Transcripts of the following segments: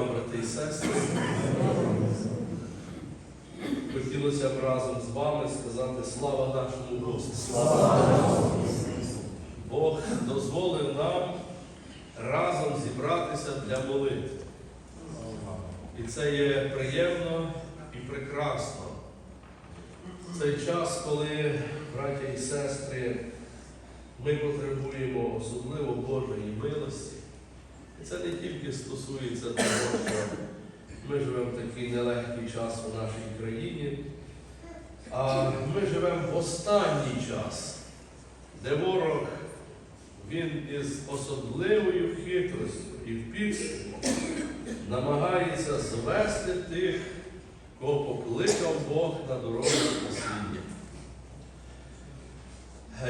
вам, брати і сестри. Хотілося б разом з вами сказати слава нашому Господу. Бог дозволив нам разом зібратися для молитви. І це є приємно і прекрасно. Цей час, коли, браття і сестри, ми потребуємо особливо Божої милості. Це не тільки стосується того, що ми живемо в такий нелегкий час у нашій країні, а ми живемо в останній час, де ворог він із особливою хитростю і в намагається звести тих, кого покликав Бог на дорогу спасіння.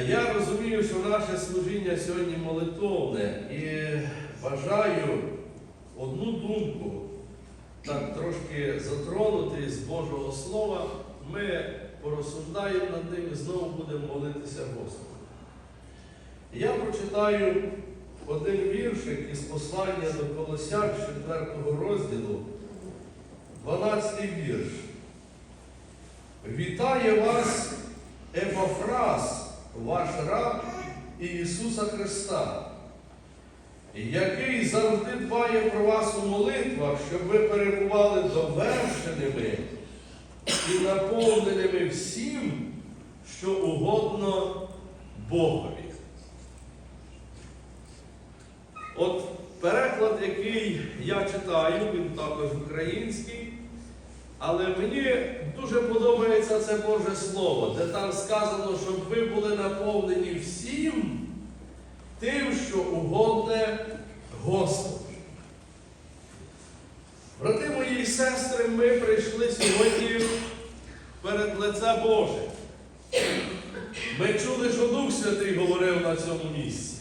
Я розумію, що наше служіння сьогодні молитовне і бажаю одну думку так трошки затронути з Божого Слова. Ми порозсуждаємо над ним і знову будемо молитися Господу. Я прочитаю один віршик із послання до Колосян 4 розділу, 12 вірш. Вітає вас Епофраз, ваш раб і Ісуса Христа, який завжди дбає про вас у молитвах, щоб ви перебували довершеними і наповненими всім, що угодно Богові. От переклад, який я читаю, він також український, але мені дуже подобається це Боже Слово, де там сказано, щоб ви були наповнені всім тим, що угодне Господу. Брати мої і сестри, ми прийшли сьогодні перед лице Боже. Ми чули, що Дух Святий говорив на цьому місці.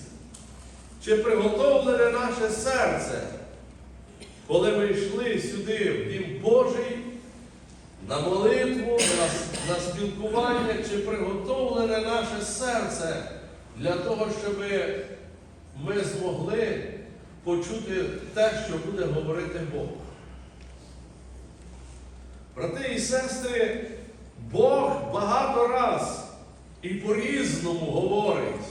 Чи приготовлене наше серце, коли ми йшли сюди, в Дім Божий, на молитву, на, на спілкування, чи приготовлене наше серце для того, щоб ми змогли почути те, що буде говорити Бог. Брати і сестри, Бог багато раз і по-різному говорить.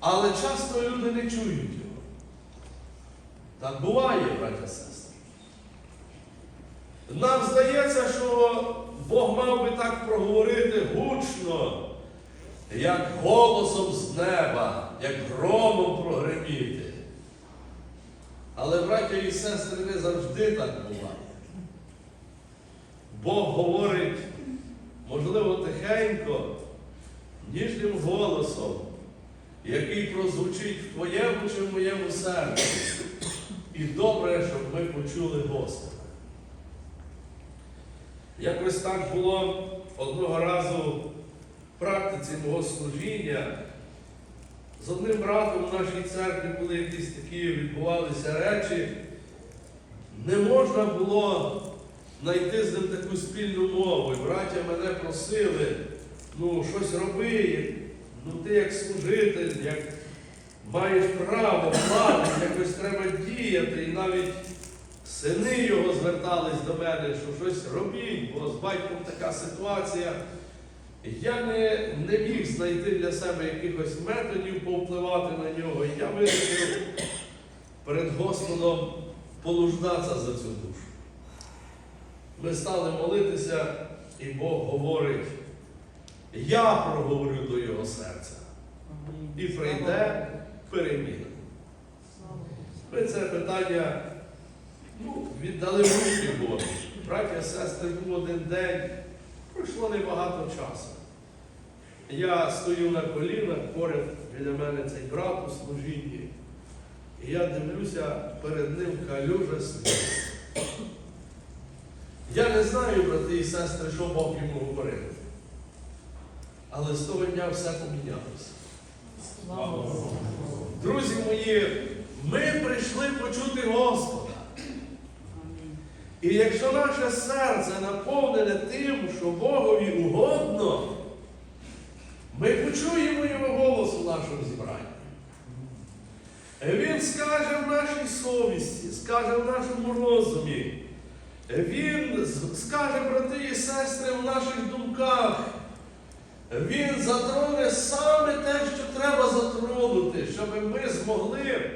Але часто люди не чують його. Так буває, браття сестри. Нам здається, що Бог мав би так проговорити гучно, як голосом з неба, як громом прогреміти. Але, браття і сестри, не завжди так буває. Бог говорить, можливо, тихенько, ніжним голосом який прозвучить в твоєму чи в моєму серці. І добре, щоб ми почули Господа. Якось так було одного разу практиці мого служіння. З одним братом в нашій церкві, коли якісь такі відбувалися речі, не можна було знайти з ним таку спільну мову. І браття мене просили, ну, щось роби, Ну ти як служитель, як маєш право, влади, якось треба діяти. І навіть сини його звертались до мене, що щось робіть, бо з батьком така ситуація. Я не, не міг знайти для себе якихось методів повпливати на нього. І я вирішив перед Господом полуждатися за цю душу. Ми стали молитися, і Бог говорить. Я проговорю до його серця. І прийде переміна. Ми це питання ну, віддали в руки Божі. Браття, сестри, був один день, пройшло небагато часу. Я стою на колінах, поряд біля мене цей брат у служінні. І я дивлюся перед ним калюжа сліз. Я не знаю, брати і сестри, що Бог йому говорив. Але з того дня все помінялося. Друзі мої, ми прийшли почути Господа. І якщо наше серце наповнене тим, що Богові угодно, ми почуємо Його голос у нашому зібранні. Він скаже в нашій совісті, скаже в нашому розумі. Він скаже, брати і сестри, в наших думках. Він затроне саме те, що треба затронути, щоб ми змогли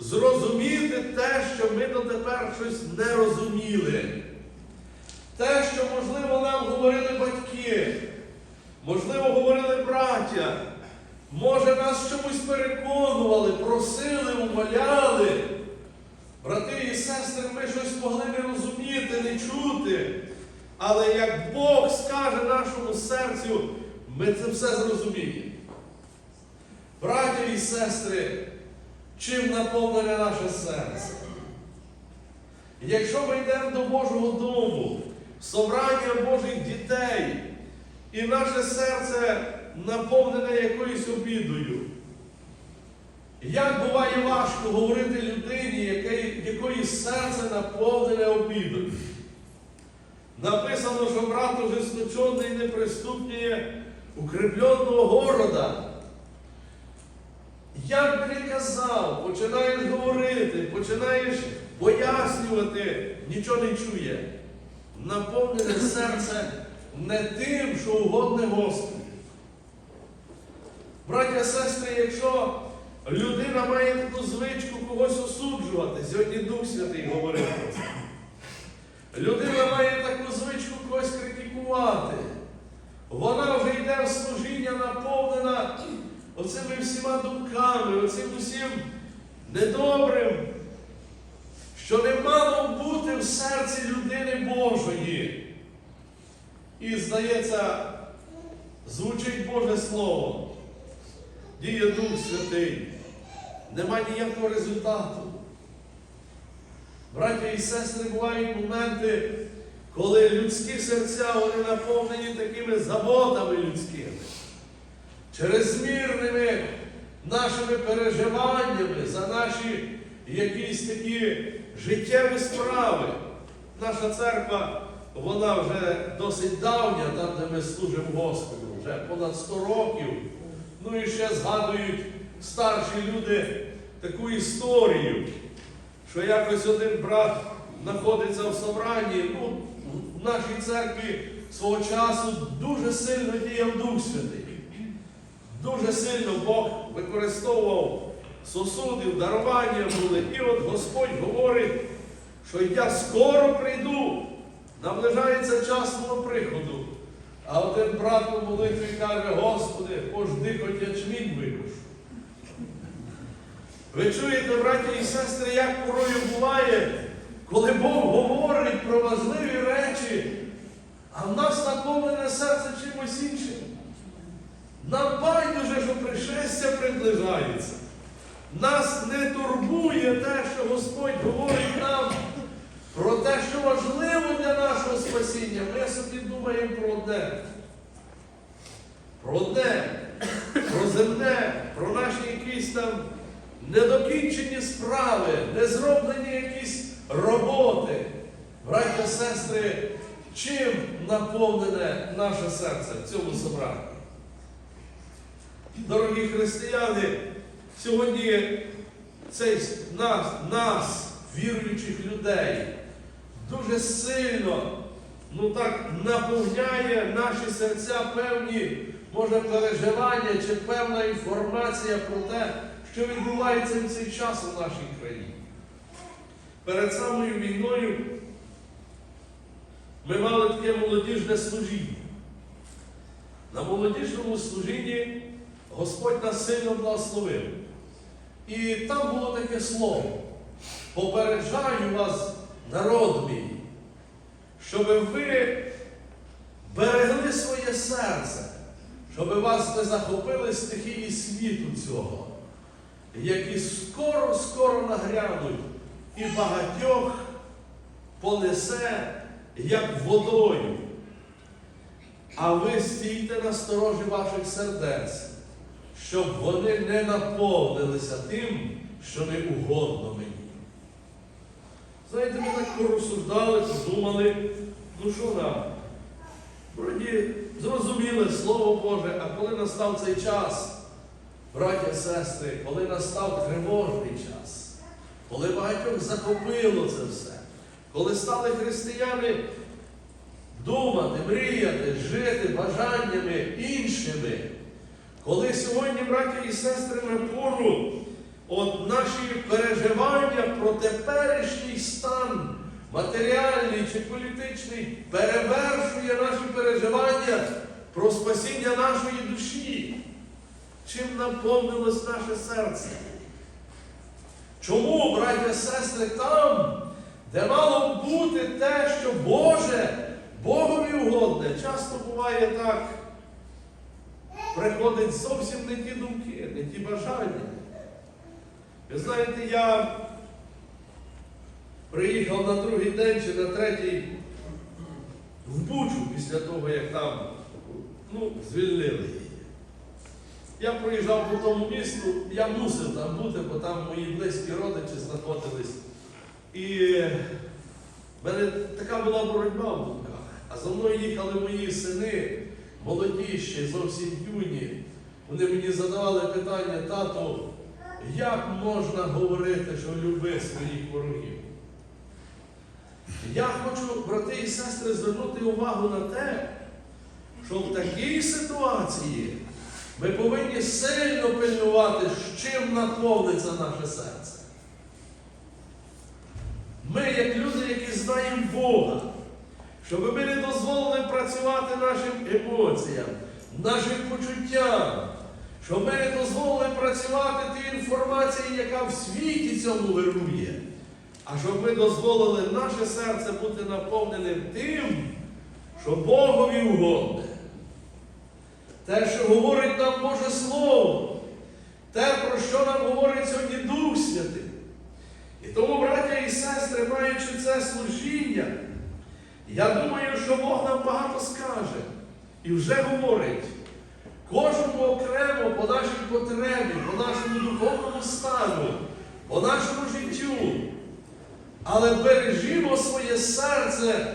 зрозуміти те, що ми дотепер щось не розуміли. Те, що, можливо, нам говорили батьки, можливо, говорили браття, може, нас чомусь переконували, просили, умоляли. Брати і сестри, ми щось могли не розуміти, не чути. Але як Бог скаже нашому серцю, ми це все зрозуміємо. Браття і сестри, чим наповнене наше серце? Якщо ми йдемо до Божого дому, в собрання Божих дітей, і наше серце наповнене якоюсь обідою, як буває важко говорити людині, якої, серце наповнене обідою? Написано, що брат ожесточений не приступніє укріпленого города. Як би не казав, починаєш говорити, починаєш пояснювати, нічого не чує. Наповнене серце не тим, що угодне Господу. Браття, сестри, якщо людина має таку звичку когось осуджувати, сьогодні Дух Святий говорив про це. Людина має таку звичку когось критикувати. Вона вже йде в служіння наповнена оцими всіма думками, оцим усім недобрим, що не мало бути в серці людини Божої. І, здається, звучить Боже Слово. Діє Дух Святий. Нема ніякого результату. Браття і сестри, бувають моменти, коли людські серця вони наповнені такими заботами людськими, чрезмірними нашими переживаннями за наші якісь такі життєві справи. Наша церква, вона вже досить давня, там, де ми служимо Господу, вже понад 100 років. Ну і ще згадують старші люди таку історію що якось один брат знаходиться в собранні, ну, в нашій церкві свого часу дуже сильно діяв Дух Святий. Дуже сильно Бог використовував сосудів, дарування були. І от Господь говорить, що я скоро прийду, наближається час мого приходу. А один брат у молитві каже, Господи, пожди, хоч ячмінь викушу. Ви чуєте, браті і сестри, як порою буває, коли Бог говорить про важливі речі, а в нас наповнене серце чимось іншим. Нам байдуже, що пришестя приближається. Нас не турбує те, що Господь говорить нам про те, що важливо для нашого спасіння. Ми собі думаємо про одне. Про одне, про земне, про наші якісь там недокінчені справи, не зроблені якісь роботи. Браття, сестри, чим наповнене наше серце в цьому собранні? Дорогі християни, сьогодні цей нас, нас, віруючих людей, дуже сильно ну так, наповняє наші серця певні, може, переживання чи певна інформація про те, що відбувається в цей час у нашій країні. Перед самою війною ми мали таке молодіжне служіння. На молодіжному служінні Господь нас сильно благословив. І там було таке слово. Попереджаю вас, народ мій, щоб ви берегли своє серце, щоб вас не захопили стихії світу цього які скоро-скоро нагрянуть і багатьох понесе, як водою. А ви стійте на сторожі ваших сердець, щоб вони не наповнилися тим, що не угодно мені. Знаєте, ми так порозсуждали, подумали, ну що нам? Вроді зрозуміли Слово Боже, а коли настав цей час, браття, сестри, коли настав тривожний час, коли багатьох захопило це все, коли стали християни думати, мріяти, жити бажаннями іншими, коли сьогодні, браття і сестри, на пору от наші переживання про теперішній стан матеріальний чи політичний перевершує наші переживання про спасіння нашої душі. Чим наповнилось наше серце? Чому, браття, сестри, там, де мало бути те, що Боже, Богові угодне, часто буває так, приходять зовсім не ті думки, не ті бажання. Ви знаєте, я приїхав на другий день чи на третій в Бучу після того, як там ну, звільнили. Я проїжджав по тому місту, я мусив там бути, бо там мої близькі родичі знаходились. І в мене така була боротьба в думках. А за мною їхали мої сини, молоді ще, зовсім юні. Вони мені задавали питання, тату, як можна говорити, що люби своїх ворогів? Я хочу, брати і сестри, звернути увагу на те, що в такій ситуації ми повинні сильно пильнувати, з чим наповниться наше серце. Ми, як люди, які знаємо Бога, щоб ми не дозволили працювати нашим емоціям, нашим почуттям, щоб ми не дозволили працювати тій інформації, яка в світі цьому вирує, а щоб ми дозволили наше серце бути наповненим тим, що Богові угодне. Те, що говорить нам Боже Слово, те, про що нам говорить сьогодні Дух Святий. І тому, браття і сестри, маючи це служіння, я думаю, що Бог нам багато скаже і вже говорить. Кожному окремо по нашій потребі, по нашому духовному стану, по нашому життю. Але бережімо своє серце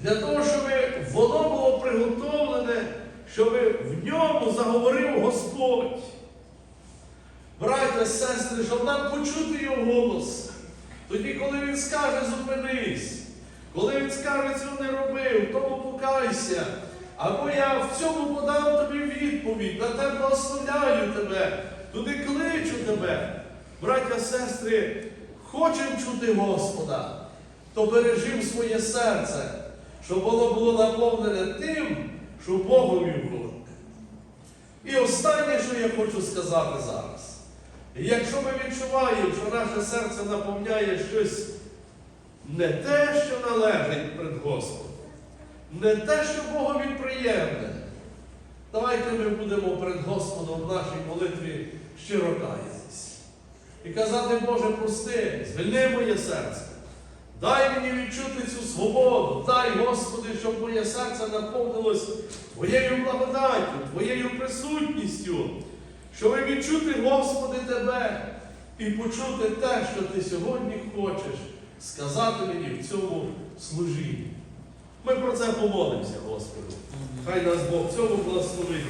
для того, щоб воно було приготовлене, щоб в ньому заговорив Господь. Браття, сестри, щоб нам почути його голос. Тоді, коли він скаже, зупинись, коли він скаже, цього не роби, в тому покайся. Або я в цьому подам тобі відповідь, на те благословляю тебе, туди кличу тебе. Браття, сестри, хочемо чути Господа, то бережимо своє серце, щоб воно було наповнене тим, що Богові угодне. І останнє, що я хочу сказати зараз. Якщо ми відчуваємо, що наше серце наповняє щось не те, що належить пред Господом, не те, що Богові приємне, давайте ми будемо перед Господом в нашій молитві щиро каятись. І казати, Боже, прости, звільни моє серце. Дай мені відчути цю свободу, дай, Господи, щоб моє серце наповнилось Твоєю благодаттю, Твоєю присутністю, щоб відчути, Господи, Тебе і почути те, що Ти сьогодні хочеш сказати мені в цьому служінні. Ми про це помолимося, Господи. Хай нас Бог в цьому благословить.